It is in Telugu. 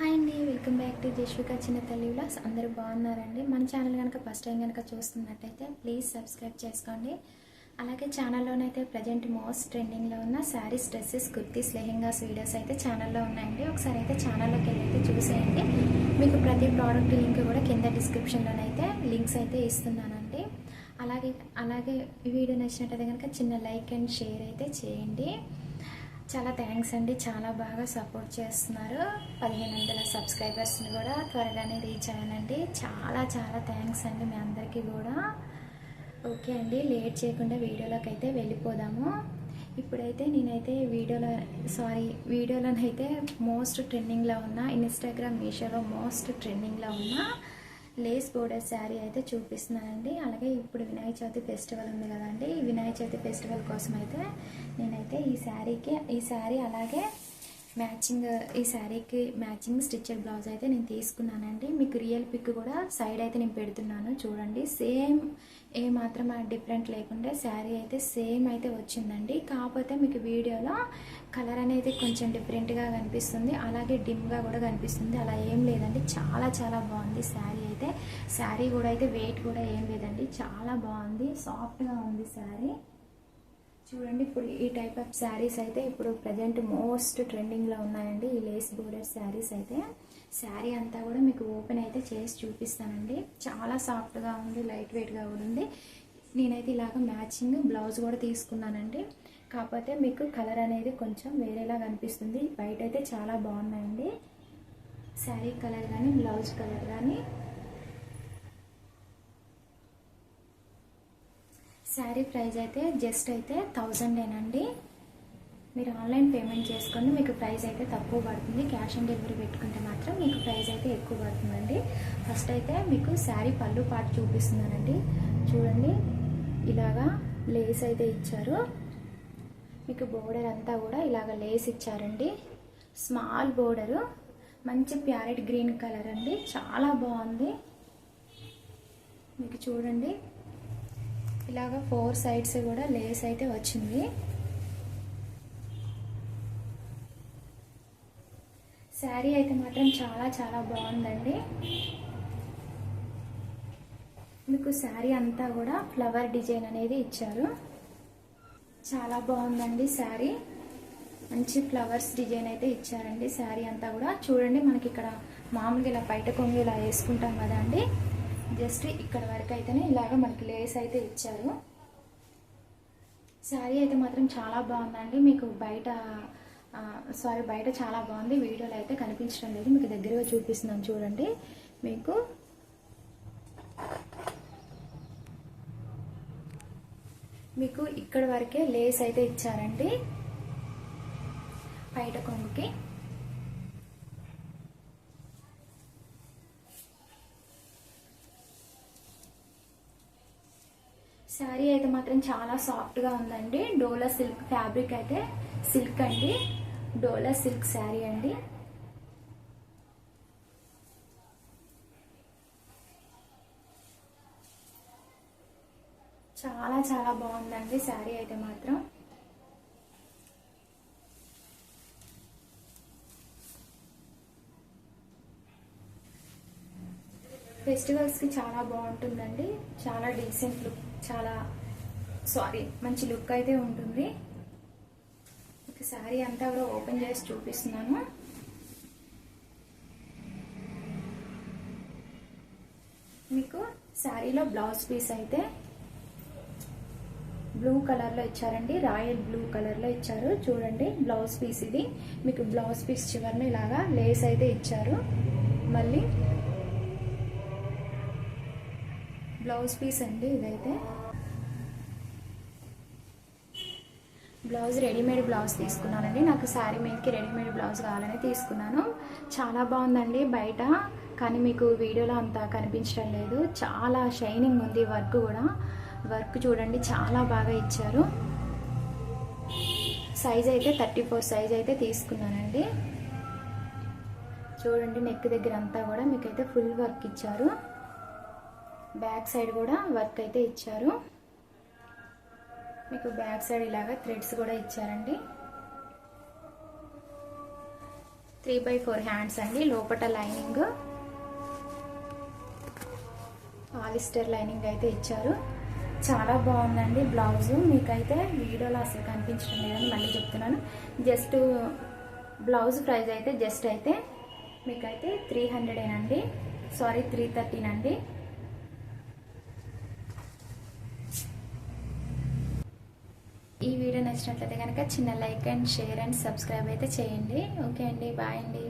హాయ్ అండి వెల్కమ్ బ్యాక్ టు జశ్విక చిన్న తల్లి వ్లాగ్స్. అందరూ బాగున్నారండి? మన ఛానల్ కనుక ఫస్ట్ టైం కనుక చూస్తున్నట్టయితే ప్లీజ్ సబ్స్క్రైబ్ చేసుకోండి. అలాగే ఛానల్లోనైతే ప్రజెంట్ మోస్ట్ ట్రెండింగ్లో ఉన్న శారీస్ డ్రెస్సెస్ కుర్తీస్ లెహెంగాస్ వీడియోస్ అయితే ఛానల్లో ఉన్నాయండి. ఒకసారి అయితే ఛానల్లోకి వెళ్ళైతే అయితే చూసేయండి. మీకు ప్రతి ప్రోడక్ట్ లింక్ కూడా కింద డిస్క్రిప్షన్లోనైతే లింక్స్ అయితే ఇస్తున్నానండి. అలాగే అలాగే వీడియో నచ్చినట్టయితే కనుక చిన్న లైక్ అండ్ షేర్ అయితే చేయండి. చాలా థ్యాంక్స్ అండి. చాలా బాగా సపోర్ట్ చేస్తున్నారు. పదిహేను వందల సబ్స్క్రైబర్స్ని కూడా త్వరగానే రీచ్ అయ్యానండి. చాలా చాలా థ్యాంక్స్ అండి మీ అందరికీ కూడా. ఓకే అండి. లేట్ చేయకుండా వీడియోలోకి అయితే వెళ్ళిపోదాము. ఇప్పుడైతే నేనైతే వీడియోలో సారీ వీడియోలోనైతే మోస్ట్ ట్రెండింగ్లో ఉన్న ఇన్స్టాగ్రామ్ మీషోలో మోస్ట్ ట్రెండింగ్లో ఉన్న లేస్ బోర్డర్ శారీ అయితే చూపిస్తున్నానండి. అలాగే ఇప్పుడు వినాయక చవితి ఫెస్టివల్ ఉంది కదండి. ఈ వినాయక చవితి ఫెస్టివల్ కోసం అయితే నేనైతే ఈ శారీకి ఈ శారీ అలాగే మ్యాచింగ్ ఈ శారీకి మ్యాచింగ్ స్టిచ్చెడ్ బ్లౌజ్ అయితే నేను తీసుకున్నానండి. మీకు రియల్ పిక్ కూడా సైడ్ అయితే నేను పెడుతున్నాను. చూడండి సేమ్ ఏ మాత్రం డిఫరెంట్ లేకుండా శారీ అయితే సేమ్ అయితే వచ్చిందండి. కాకపోతే మీకు వీడియోలో కలర్ అనేది కొంచెం డిఫరెంట్గా కనిపిస్తుంది. అలాగే డిమ్గా కూడా కనిపిస్తుంది. అలా ఏం లేదండి. చాలా చాలా బాగుంది శారీ అయితే. శారీ కూడా అయితే వెయిట్ కూడా ఏం లేదండి. చాలా బాగుంది. సాఫ్ట్గా ఉంది శారీ. చూడండి ఇప్పుడు ఈ టైప్ ఆఫ్ శారీస్ అయితే ఇప్పుడు ప్రజెంట్ మోస్ట్ ట్రెండింగ్లో ఉన్నాయండి. ఈ లేస్ బోర్డర్ శారీస్ అయితే. శారీ అంతా కూడా మీకు ఓపెన్ అయితే చేసి చూపిస్తానండి. చాలా సాఫ్ట్గా ఉంది లైట్ వెయిట్గా కూడా ఉంది. నేనైతే ఇలాగ మ్యాచింగ్ బ్లౌజ్ కూడా తీసుకున్నానండి. కాకపోతే మీకు కలర్ అనేది కొంచెం వేరేలా కనిపిస్తుంది. బయట అయితే చాలా బాగున్నాయండి. శారీ కలర్ కానీ బ్లౌజ్ కలర్ కానీ. శారీ ప్రైస్ అయితే జస్ట్ అయితే థౌజండేనండి. మీరు ఆన్లైన్ పేమెంట్ చేసుకోండి మీకు ప్రైస్ అయితే తక్కువ పడుతుంది. క్యాష్ ఆన్ డెలివరీ పెట్టుకుంటే మాత్రం మీకు ప్రైస్ అయితే ఎక్కువ పడుతుందండి. ఫస్ట్ అయితే మీకు శారీ పళ్ళు పాటు చూపిస్తున్నానండి. చూడండి ఇలాగా లేస్ అయితే ఇచ్చారు. మీకు బోర్డర్ అంతా కూడా ఇలాగ లేస్ ఇచ్చారండి. స్మాల్ బోర్డరు మంచి ప్యారెట్ గ్రీన్ కలర్ అండి. చాలా బాగుంది. మీకు చూడండి ఇలాగ ఫోర్ సైడ్స్ కూడా లేస్ అయితే వచ్చింది. శారీ అయితే మాత్రం చాలా చాలా బాగుందండి. మీకు శారీ అంతా కూడా ఫ్లవర్ డిజైన్ అనేది ఇచ్చారు. చాలా బాగుందండి శారీ. మంచి ఫ్లవర్స్ డిజైన్ అయితే ఇచ్చారండి శారీ అంతా కూడా. చూడండి మనకి ఇక్కడ మామూలుగా ఇలా బయట కొంగు ఇలా వేసుకుంటాం కదా అండి. జస్ట్ ఇక్కడ వరకు అయితేనే ఇలాగ మనకి లేస్ అయితే ఇచ్చారు. శారీ అయితే మాత్రం చాలా బాగుందండి. మీకు బయట సారీ బయట చాలా బాగుంది. వీడియోలో అయితే కనిపించడం లేదు. మీకు దగ్గరగా చూపిస్తున్నాను చూడండి. మీకు మీకు ఇక్కడ వరకే లేస్ అయితే ఇచ్చారండి. బయట కొంగుకి. శారీ అయితే మాత్రం చాలా సాఫ్ట్గా ఉందండి. డోలా సిల్క్ ఫ్యాబ్రిక్ అయితే సిల్క్ అండి. డోలా సిల్క్ శారీ అండి. చాలా చాలా బాగుందండి శారీ అయితే మాత్రం. ఫెస్టివల్స్కి చాలా బాగుంటుందండి. చాలా డీసెంట్ లుక్ చాలా సారీ మంచి లుక్ అయితే ఉంటుంది. ఒక శారీ అంతా కూడా ఓపెన్ చేసి చూపిస్తున్నాను. మీకు శారీలో బ్లౌజ్ పీస్ అయితే బ్లూ కలర్లో ఇచ్చారండి. రాయల్ బ్లూ కలర్లో ఇచ్చారు. చూడండి బ్లౌజ్ పీస్ ఇది. మీకు బ్లౌజ్ పీస్ చివరిని ఇలాగా లేస్ అయితే ఇచ్చారు. మళ్ళీ బ్లౌజ్ పీస్ అండి ఇదైతే. బ్లౌజ్ రెడీమేడ్ బ్లౌజ్ తీసుకున్నానండి. నాకు శారీ మీదకి రెడీమేడ్ బ్లౌజ్ కావాలని తీసుకున్నాను. చాలా బాగుందండి బయట కానీ మీకు వీడియోలో అంత కనిపించడం లేదు. చాలా షైనింగ్ ఉంది వర్క్ కూడా. వర్క్ చూడండి చాలా బాగా ఇచ్చారు. సైజ్ అయితే థర్టీ ఫోర్ సైజ్ అయితే తీసుకున్నానండి. చూడండి నెక్ దగ్గర అంతా కూడా మీకైతే ఫుల్ వర్క్ ఇచ్చారు. బ్యాక్ సైడ్ కూడా వర్క్ అయితే ఇచ్చారు. మీకు బ్యాక్ సైడ్ ఇలాగా థ్రెడ్స్ కూడా ఇచ్చారండి. త్రీ బై ఫోర్ హ్యాండ్స్ అండి లోపట లైనింగ్. పాలిస్టర్ లైనింగ్ అయితే ఇచ్చారు. చాలా బాగుందండి బ్లౌజు. మీకైతే వీడియోలో అసలు కనిపించడం లేదని మళ్ళీ చెప్తున్నాను. జస్ట్ బ్లౌజ్ ప్రైజ్ అయితే జస్ట్ అయితే మీకైతే త్రీ హండ్రెడేనండి. సారీ త్రీ థర్టీనండి. ఈ వీడియో నచ్చినట్లయితే కనుక చిన్న like and share and subscribe అయితే చేయండి. ఓకే అండి. బాయ్ అండి.